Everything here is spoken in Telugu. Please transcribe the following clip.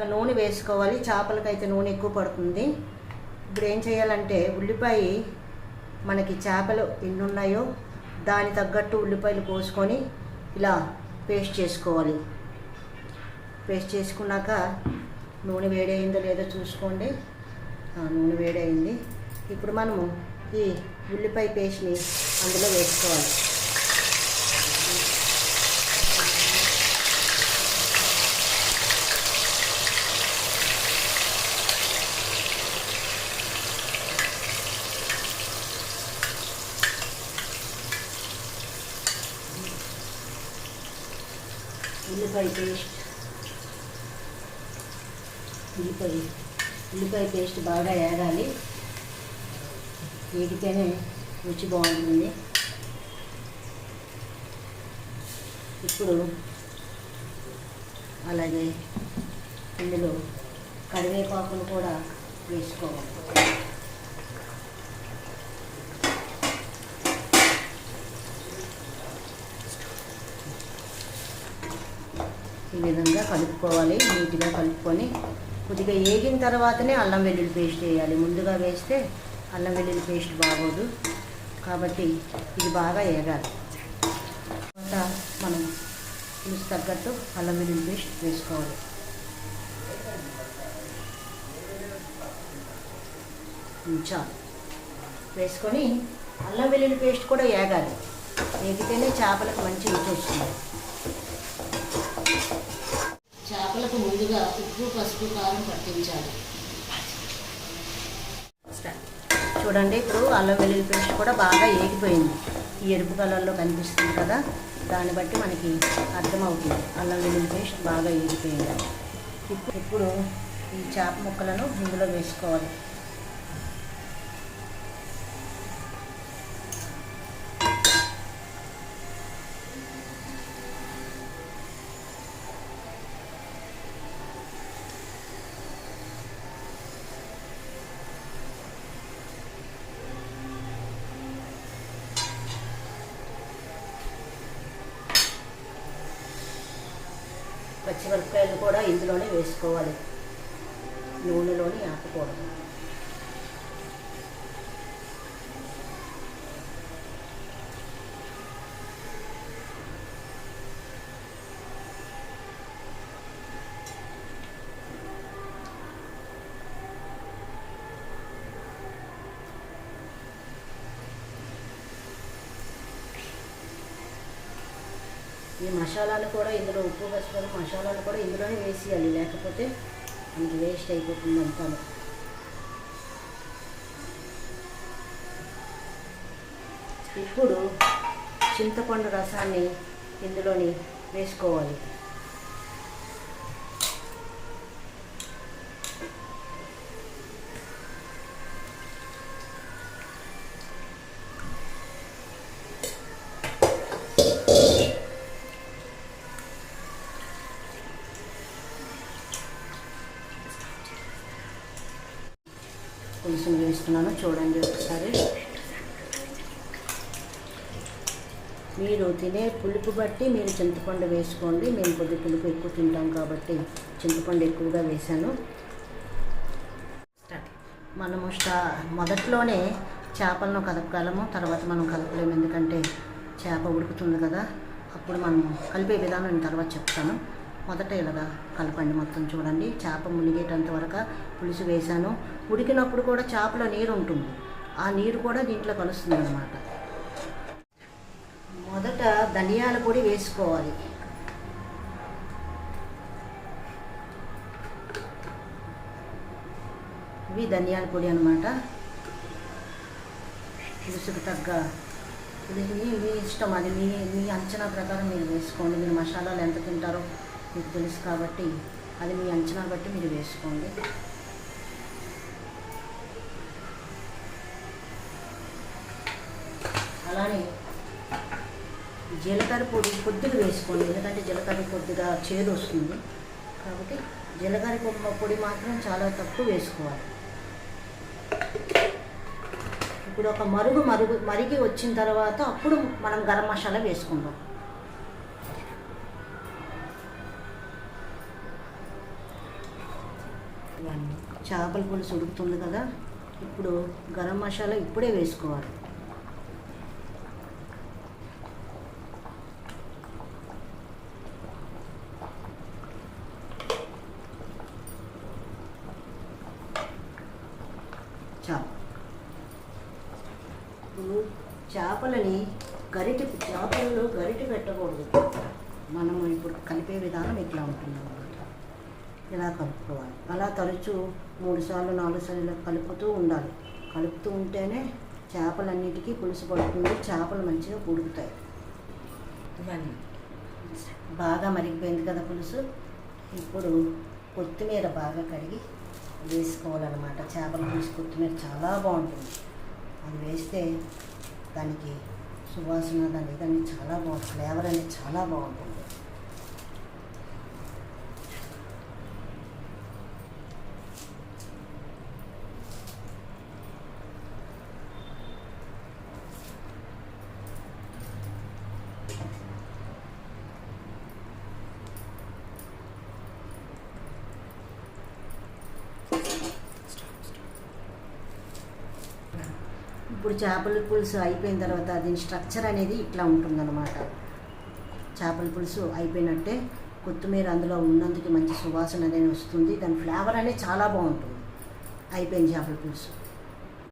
ఇంకా నూనె వేసుకోవాలి. చేపలకైతే నూనె ఎక్కువ పడుతుంది. ఇప్పుడు ఏం చేయాలంటే ఉల్లిపాయ మనకి చేపలు ఎన్ని ఉన్నాయో దాని తగ్గట్టు ఉల్లిపాయలు కోసుకొని ఇలా పేస్ట్ చేసుకోవాలి. పేస్ట్ చేసుకున్నాక నూనె వేడైందో లేదో చూసుకోండి. నూనె నూనె వేడైంది ఇప్పుడు మనము ఈ ఉల్లిపాయ పేస్ట్ని అందులో వేసుకోవాలి. ఉల్లిపాయ పేస్ట్ ఉల్లిపాయ ఉల్లిపాయ పేస్ట్ బాగా వేగాలి ఏడితేనే రుచి బాగుంటుంది. ఇప్పుడు అలాగే ఇందులో కరివేపాకును కూడా వేసుకోవాలి. ఈ విధంగా కలుపుకోవాలి నీట్గా కలుపుకొని. కొద్దిగా ఏగిన తర్వాతనే అల్లం వెల్లుల్లి పేస్ట్ వేయాలి. ముందుగా వేస్తే అల్లం వెల్లుల్లి పేస్ట్ బాగోదు. కాబట్టి ఇది బాగా వేగాలి తర్వాత మనం పులుసు తగ్గట్టు అల్లం వెల్లుల్లి పేస్ట్ వేసుకోవాలి. చాలు వేసుకొని అల్లం వెల్లుల్లి పేస్ట్ కూడా వేగాలి ఏగితేనే చేపలకు మంచి రుచి వస్తుంది. చేపలకు ముందుగా ఉప్పు పసుపు కారం పట్టించాలి. చూడండి ఇప్పుడు అల్లం వెల్లుల్లి పేస్ట్ కూడా బాగా ఏగిపోయింది. ఈ ఎరుపు కలర్లో కనిపిస్తుంది కదా దాన్ని బట్టి మనకి అర్థమవుతుంది. అల్లం వెల్లుల్లి పేస్ట్ బాగా ఏగిపోయింది. ఇప్పుడు ఇప్పుడు ఈ చేప ముక్కలను ఇందులో వేసుకోవాలి. పచ్చిమిరపకాయలు కూడా ఇందులోనే వేసుకోవాలి. నూనెలోని ఆపకూడదు. ఈ మసాలాలు కూడా ఇందులో ఉప్పు పసుపు మసాలాలు కూడా ఇందులోనే వేసేయాలి. లేకపోతే మనకి వేస్ట్ అయిపోతుంది అంతా ఇప్పుడు చింతపండు రసాన్ని ఇందులోని వేసుకోవాలి. పులుసుని వేస్తున్నాను చూడండి ఒకసారి. మీరు తినే పులుపు బట్టి మీరు చింతపండు వేసుకోండి. మేము కొద్ది పులుపు ఎక్కువ తింటాం కాబట్టి చింతపండు ఎక్కువగా వేశాను. మనము స్టా మొదట్లోనే చేపలను కలపగలము తర్వాత మనం కలపలేము. ఎందుకంటే చేప ఉడుకుతుంది కదా. అప్పుడు మనం కలిపే విధానం నేను తర్వాత చెప్తాను. మొదట ఇలాగా కలపండి మొత్తం చూడండి. చేప మునిగేటంత వరకు పులుసు వేశాను. ఉడికినప్పుడు కూడా చేపలో నీరు ఉంటుంది. ఆ నీరు కూడా దీంట్లో కలుస్తుంది అనమాట మొదట ధనియాల పొడి వేసుకోవాలి. ఇవి ధనియాల పొడి అనమాట పులుసుకు తగ్గ ఇది మీ ఇష్టం. అది మీ మీ అంచనా ప్రకారం మీరు వేసుకోండి. మీరు మసాలాలు ఎంత తింటారో మీకు తెలుసు కాబట్టి అది మీ అంచనా బట్టి మీరు వేసుకోండి. అలానే జీలకర్ర పొడి కొద్దిగా వేసుకోండి. ఎందుకంటే జీలకర్ర కొద్దిగా చేదు వస్తుంది. కాబట్టి జీలకర్ర పొ- పొడి మాత్రం చాలా తక్కువ వేసుకోవాలి. ఇప్పుడు ఒక మరుగు మరుగు మరిగి వచ్చిన తర్వాత అప్పుడు మనం గరం మసాలా వేసుకుందాం. వన్ చేపల పులుసు ఉడుకుతుంది కదా ఇప్పుడు గరం మసాలా ఇప్పుడే వేసుకోవాలి. చేప ఇప్పుడు చేపలని గరిటె చేపలలో గరిటె పెట్టకూడదు. మనము ఇప్పుడు కలిపే విధానం ఇట్లా ఉంటుంది ఇలా కలుపుకోవాలి? అలా తరచూ మూడు సార్లు నాలుగు సార్లు కలుపుతూ ఉండాలి. కలుపుతూ ఉంటేనే చేపలన్నిటికీ పులుసు పడుతుంది. చేపలు మంచిగా ఉడుకుతాయి. వన్ బాగా మరిగిపోయింది కదా పులుసు. ఇప్పుడు కొత్తిమీర బాగా కడిగి వేసుకోవాలన్నమాట. చేపల పులుసు కొత్తిమీర చాలా బాగుంటుంది. అది వేస్తే దానికి సువాసన దాని దాన్ని చాలా బాగుంటుంది ఫ్లేవర్ అనేది చాలా బాగుంటుంది. ఇప్పుడు చేపల పులుసు అయిపోయిన తర్వాత దీని స్ట్రక్చర్ అనేది ఇట్లా ఉంటుందన్నమాట. చేపల పులుసు అయిపోయినట్టే కొత్తిమీర అందులో ఉన్నందుకు మంచి సువాసన అనేది వస్తుంది. దాని ఫ్లేవర్ అనేది చాలా బాగుంటుంది. అయిపోయింది చేపల పులుసు.